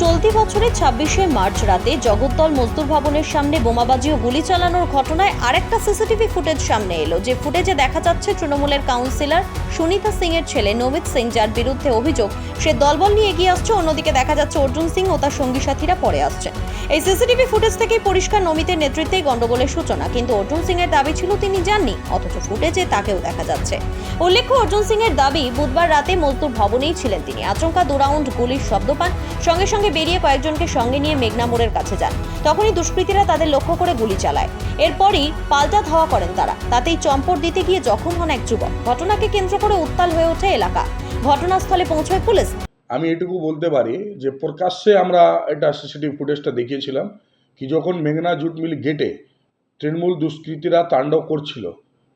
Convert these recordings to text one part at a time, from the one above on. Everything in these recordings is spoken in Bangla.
চলতি বছরের ছাব্বিশে মার্চ রাতে জগদ্দল মজদুর ভবনের সামনে বোমাবাজি ও গুলি চালানোর ঘটনায় আরেকটা সিসিটিভি ফুটেজ সামনে এলো, যে ফুটেজে দেখা যাচ্ছে তৃণমূলের কাউন্সিলর সুনিতা সিং এর ছেলে নমিত সিং, যার বিরুদ্ধে অভিযোগ সে দলবল নিয়ে এগিয়ে আসছে, অন্যদিকে দেখা যাচ্ছে অর্জুন সিং ও তার সঙ্গী সাথীরা পরে আসছেন এই সিসিটিভি ফুটেজ থেকেই পরিষ্কার নমিতের নেতৃত্বেই গন্ডগোলের সূচনা, কিন্তু অর্জুন সিং এর দাবি ছিল তিনি যাননি অথচ ফুটেজে তাকেও দেখা যাচ্ছে। উল্লেখ্য, অর্জুন সিং এর দাবি, বুধবার রাতে মজদুর ভবনেই ছিলেন তিনি। আচমকা দু রাউন্ড গুলির শব্দ পান। সঙ্গে সঙ্গে বেরিয়ে কয়েকজনকে সঙ্গে নিয়ে মেঘনা মোড়ের কাছে যান। তখনই দুষ্কৃতীরা তাদের লক্ষ্য করে গুলি চালায়। এরপরই পাল্টা ধাওয়া করেন তারা। তাতেই চম্পট দিতে গিয়ে জখম হন এক যুবক। ঘটনাকে কেন্দ্র করে উত্তাল হয়ে ওঠে এলাকা। ঘটনাস্থলে পৌঁছয় পুলিশ। আমি এটুকু বলতে পারি যে প্রকাশ্যে আমরা এটা সিসিটিভি ফুটেজটা দেখিয়েছিলাম কি যখন মেঘনা জুট মিল গেটে তৃণমূল দুষ্কৃতীরা তাণ্ডব করছিল,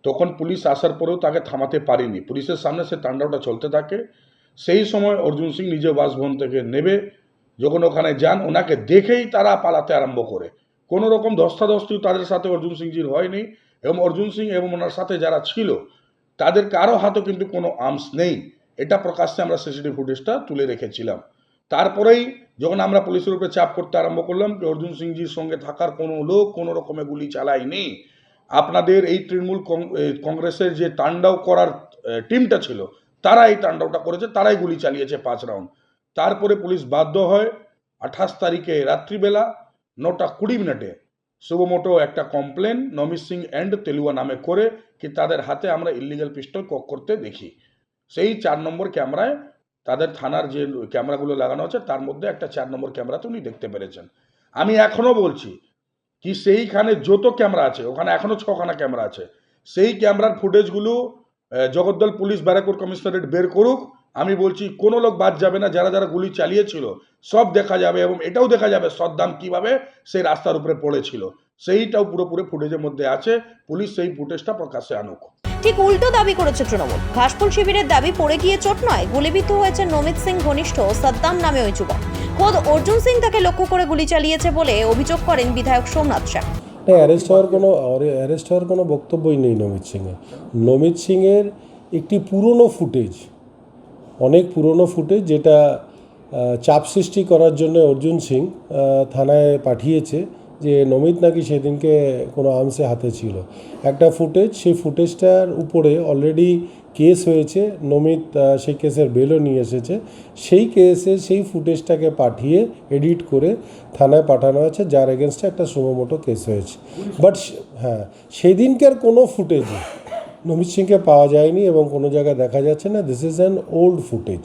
তখন পুলিশ আসার পরেও তাকে থামাতে পারেনি। পুলিশের সামনে সে তাণ্ডবটা চলতে থাকে। সেই সময় অর্জুন সিং নিজে বাসভবন থেকে নেবে যখন ওখানে যান, ওনাকে দেখেই তারা পালাতে আরম্ভ করে। কোনো রকম ধস্তাধস্তি তাদের সাথে অর্জুন সিংজির হয়নি এবং অর্জুন সিং এবং ওনার সাথে যারা ছিল তাদের কারও হাতে কিন্তু কোনো আর্মস নেই। এটা প্রকাশ্যে আমরা সিসিটিভি ফুটেজটা তুলে রেখেছিলাম। তারপরেই যখন আমরা পুলিশের উপরে চাপ করতে আরম্ভ করলাম যে অর্জুন সিংজির সঙ্গে থাকার কোনো লোক কোনো রকমে গুলি চালায়নি, আপনাদের এই তৃণমূল কংগ্রেসের যে তাণ্ডব করার টিমটা ছিল, তারা এই তাণ্ডবটা করেছে, তারাই গুলি চালিয়েছে পাঁচ রাউন্ড। তারপরে পুলিশ বাধ্য হয় আঠাশ তারিখে রাত্রিবেলা নটা কুড়ি মিনিটে শুভমোটো একটা কমপ্লেন নমিত সিং অ্যান্ড তেলুয়া নামে করে কি তাদের হাতে আমরা ইলিগাল পিস্টল কক করতে দেখি। সেই চার নম্বর ক্যামেরায় তাদের থানার যে ক্যামেরাগুলো লাগানো আছে তার মধ্যে একটা চার নম্বর ক্যামেরাতে উনি দেখতে পেরেছেন। আমি এখনও বলছি কি সেইখানে যত ক্যামেরা আছে, ওখানে এখনও ছখানা ক্যামেরা আছে। সেই ক্যামেরার ফুটেজগুলো জগদ্দল পুলিশ, ব্যারাকপুর কমিশনারেট বের করুক আমি বলছি কোনো লোক বাদ যাবে না যারা যারা গুলি চালিয়েছিল সব দেখা যাবে এবং এটাও দেখা যাবে সদ্দাম কীভাবে সেই রাস্তার উপরে পড়েছিল। সেইটাও পুরোপুরি ফুটেজের মধ্যে আছে পুলিশ সেই ফুটেজটা প্রকাশ্যে আনুক। ঠিক উল্টো দাবি করেছে তৃণমূল। ঘাসফুল শিবিরের দাবি পড়ে গিয়ে চোট নয় গুলিবিদ্ধ হয়েছে নমিত সিং ঘনিষ্ঠ সাদ্দাম নামে ওই যুবক। খোদ অর্জুন সিং তাকে লক্ষ্য করে গুলি চালিয়েছে বলে অভিযোগ করেন বিধায়ক সোমনাথ শাহ না অ্যারেস্ট হওয়ার কোনো অ্যারেস্ট হওয়ার কোনো বক্তব্যই নেই নমিত সিংয়ের। নমিত সিংয়ের একটি পুরনো ফুটেজ অনেক পুরনো ফুটেজ যেটা চাপ সৃষ্টি করার জন্য অর্জুন সিং থানায় পাঠিয়েছে যে নমিত নাকি সেদিনকে কোনো আর্মসে হাতে ছিল। একটা ফুটেজ সেই ফুটেজটার উপরে অলরেডি কেস হয়েছে নমিত সেই কেসের বেলও নিয়ে এসেছে। সেই কেসে সেই ফুটেজটাকে পাঠিয়ে এডিট করে থানায় পাঠানো হয়েছে যার এগেনস্টে একটা সুমোমোটো কেস হয়েছে। বাট হ্যাঁ সেদিনকার কোনো ফুটেজ নমিত সিংকে পাওয়া যায়নি এবং কোনো জায়গায় দেখা যাচ্ছে না। This is an old footage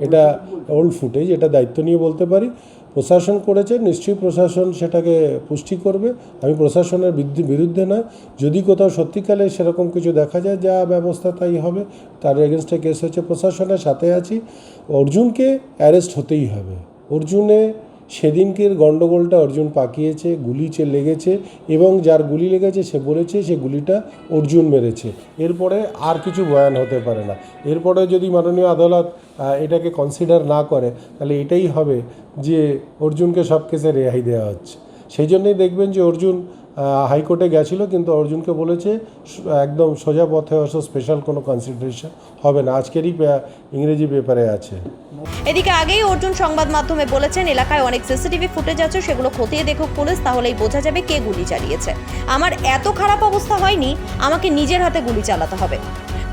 এটা ওল্ড ফুটেজ এটা দায়িত্ব নিয়ে বলতে পারি। প্রশাসন করেছে, নিশ্চয়ই প্রশাসন সেটাকে পুষ্টি করবে। আমি প্রশাসনের বিরুদ্ধে- নয়। যদি কোথাও সত্যিকালে সেরকম কিছু দেখা যায়, যা ব্যবস্থা তাই হবে। তার এগেনস্টে কেস হচ্ছে প্রশাসনের সাথে আছি। অর্জুনকে অ্যারেস্ট হতেই হবে। অর্জুনে সেদিনকের গণ্ডগোলটা অর্জুন পাকিয়েছে গুলি চে লেগেছে এবং যার গুলি লেগেছে সে বলেছে সে গুলিটা অর্জুন মেরেছে। এরপরে আর কিছু বয়ান হতে পারে না। এরপরে যদি মাননীয় আদালত এটাকে কনসিডার না করে, তাহলে এটাই হবে যে অর্জুনকে সব কেসে রেহাই দেওয়া হচ্ছে। সেই জন্যই দেখবেন যে অর্জুন হাইকোর্টে গেছিল, কিন্তু অর্জুনকে বলেছে একদম সোজা পথে আসো স্পেশাল কোনো কনসিডারেশন হবে না। আজকেরই ইংরেজি পেপারে আছে। এদিকে আগেই অর্জুন সংবাদ মাধ্যমে বলেছেন, এলাকায় অনেক সিসিটিভি ফুটেজ আছে, সেগুলো খতিয়ে দেখুক পুলিশ, তাহলেই বোঝা যাবে কে গুলি চালিয়েছে। আমার এত খারাপ অবস্থা হয়নি, আমাকে নিজের হাতে গুলি চালাতে হবে।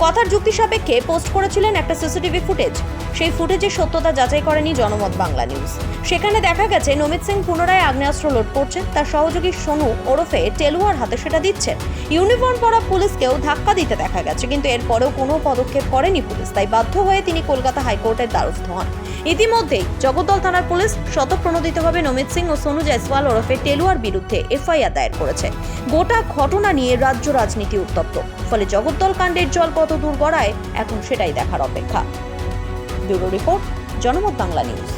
কথার যুক্তি সাপেক্ষে পোস্ট করেছিলেন একটা সিসিটিভি ফুটেজ। সেই ফুটেজের সত্যতা যাচাই করেনি জনমত বাংলা নিউজ। সেখানে দেখা গেছে, নমিত সিং পুনরায় আগ্নেয়াস্ত্র লোড করছেন, তার সহযোগী সোনু ওরফে টেলুয়ার হাতে সেটা দিচ্ছেন। ইউনিফর্ম পরা পুলিশকেও ধাক্কা দিতে দেখা গেছে, কিন্তু এরপরেও কোনো পদক্ষেপ করেনি পুলিশ, তাই বাধ্য হয়ে তিনি কলকাতা হাইকোর্টের দ্বারস্থ হন। ইতিমধ্যেই জগদ্দল থানার পুলিশ শতপ্রণোদিতভাবে নমিত সিং ও সোনু জয়সওয়াল ওরফে টেলুয়ার বিরুদ্ধে এফআইআর দায়ের করেছে। গোটা ঘটনা নিয়ে রাজ্য রাজনীতি উত্তপ্ত, ফলে জগদ্দল কাণ্ডের জল কত দূর গড়ায় এখন সেটাই দেখার অপেক্ষা। ব্যুরো রিপোর্ট জনমত বাংলা নিউজ।